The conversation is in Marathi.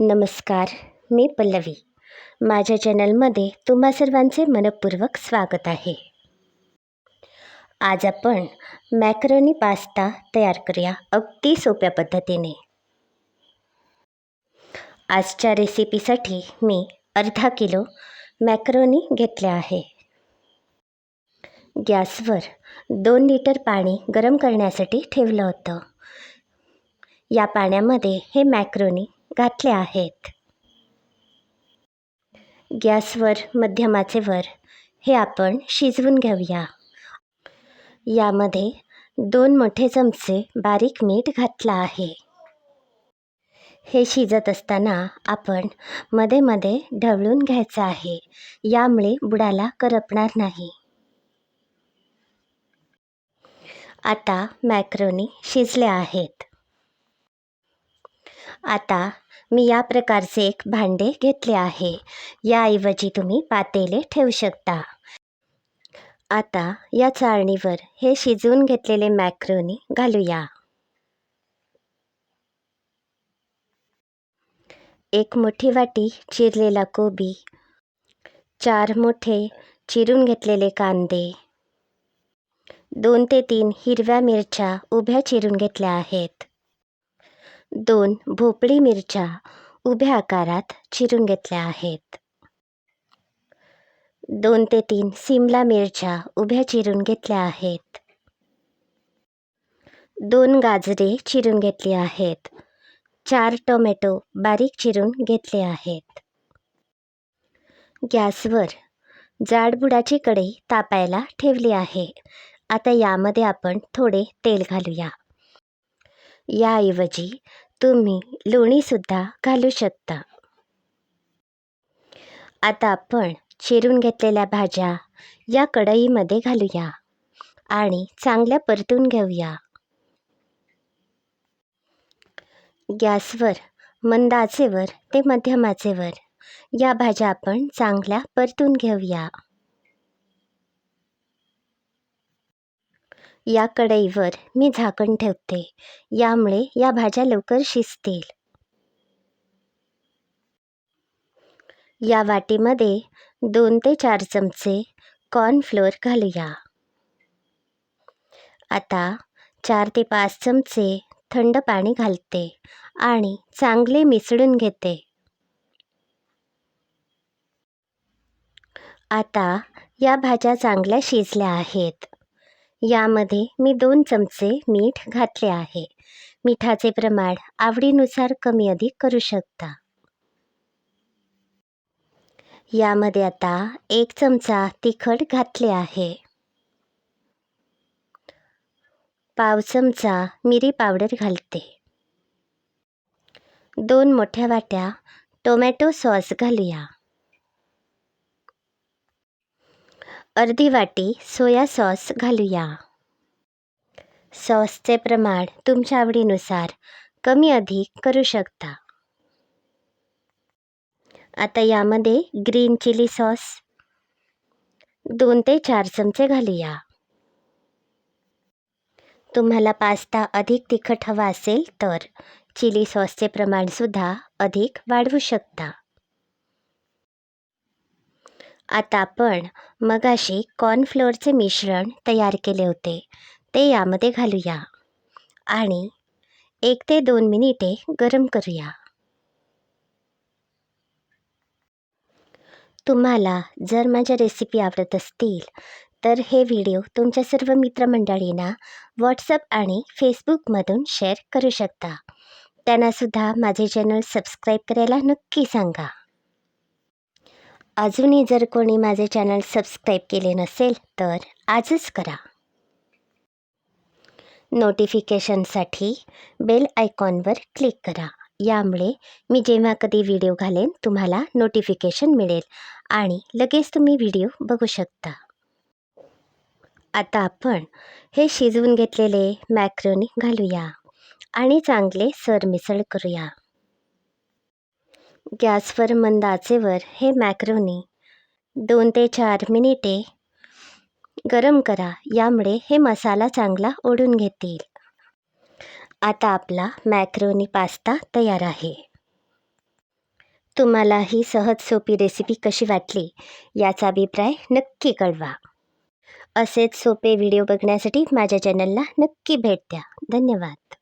नमस्कार मी पल्लवी. माझ्या चॅनलमध्ये तुम्हा सर्वांचे मनपूर्वक स्वागत आहे. आज आपण मॅकरोनी पास्ता तयार करूया अगदी सोप्या पद्धतीने. आजच्या रेसिपीसाठी मी अर्धा किलो मॅक्रोनी घेतल्या आहे. गॅसवर दोन लिटर पाणी गरम करण्यासाठी ठेवलं होतं. या पाण्यामध्ये हे मॅक्रोनी घातले आहेत. गॅसवर मध्यमाचे वर हे आपण शिजवून घेऊया. यामध्ये दोन मोठे चमचे बारीक मीठ घातलं आहे. हे शिजत असताना आपण मध्ये मध्ये ढवळून घ्यायचं आहे. यामुळे बुडाला करपणार नाही. आता मॅक्रोनी शिजले आहेत. आता मी या प्रकारचे एक भांडे घेतले आहे. याऐवजी तुम्ही पातेले ठेवू शकता. आता या चाळणीवर हे शिजवून घेतलेले मॅक्रोनी घालूया. एक मोठी वाटी चिरलेला कोबी. चार मोठे चिरून घेतलेले कांदे. दोन ते तीन हिरव्या मिरच्या उभ्या चिरून घेतल्या आहेत. दोन भोपळी मिरच्या उभ्या आकारात चिरून घेतल्या आहेत. दोन ते तीन सिमला मिरच्या उभ्या चिरून घेतल्या आहेत. दोन गाजरे चिरून घेतली आहेत. चार टोमॅटो बारीक चिरून घेतले आहेत. गॅसवर जाडबुडाची कढई तापायला ठेवली आहे. आता यामध्ये आपण थोडे तेल घालूया. याऐवजी तुम्ही लोणीसुद्धा घालू शकता. आता आपण चिरून घेतलेल्या भाज्या या कढईमध्ये घालूया आणि चांगल्या परतून घेऊया. गॅसवर मंद आचेवर ते मध्यम आचेवर या भाज्या आपण चांगल्या परतून घेऊया. या कढईवर मी झाकण ठेवते. यामुळे या भाज्या लवकर शिजतील. या वाटीमध्ये दोन ते चार चमचे कॉर्नफ्लोअर घालूया. आता चार ते पाच चमचे थंड पाणी घालते आणि चांगले मिसळून घेते. आता या भाज्या चांगल्या शिजल्या आहेत. यामध्ये मी दोन चमचे मीठ घातले आहे. मिठाचे प्रमाण आवडीनुसार कमी अधिक करू शकता. यामध्ये आता एक चमचा तिखट घातले आहे. पाव चमचा मिरी पावडर घालते. दोन मोठ्या वाट्या टोमॅटो सॉस घालूया. अर्धी वाटी सोया सॉस घालूया. सॉसचे प्रमाण तुमच्या आवडीनुसार कमी अधिक करू शकता. आता यामध्ये ग्रीन चिली सॉस दोन ते चार चमचे घालूया. तुम्हाला पास्ता अधिक तिखट हवा असेल तर चिली सॉसचे प्रमाणसुद्धा अधिक वाढवू शकता. आता आपण मगाशी कॉर्नफ्लोअरचे मिश्रण तयार केले होते. ते यामध्ये घालूया. आणि एक ते दोन मिनिटे गरम करूया. तुम्हाला जर माझ्या रेसिपी आवडत असतील तर हे व्हिडिओ तुमच्या सर्व मित्रमंडळींना व्हॉट्सअप आणि फेसबुकमधून शेअर करू शकता. त्यांनासुद्धा माझे चॅनल सबस्क्राईब करायला नक्की सांगा. अजूनही जर कोणी माझे चॅनल सबस्क्राईब केले नसेल तर आजच करा. नोटिफिकेशनसाठी बेल आयकॉनवर क्लिक करा. यामुळे मी जेव्हा कधी व्हिडिओ घालेन तुम्हाला नोटिफिकेशन मिळेल आणि लगेच तुम्ही व्हिडिओ बघू शकता. आता आपण हे शिजवून घेतलेले मॅक्रोनी घालूया आणि चांगले सरमिसळ करूया. गॅसवर मंद आचेवर हे मॅक्रोनी दोन ते चार मिनिटे गरम करा यामुळे हे मसाला चांगला ओढून घेतील. आता आपला मॅक्रोनी पास्ता तयार आहे. तुम्हाला ही सहज सोपी रेसिपी कशी वाटली याचा अभिप्राय नक्की कळवा. असेच सोपे व्हिडिओ बघण्यासाठी माझ्या चॅनलला नक्की भेट द्या. धन्यवाद.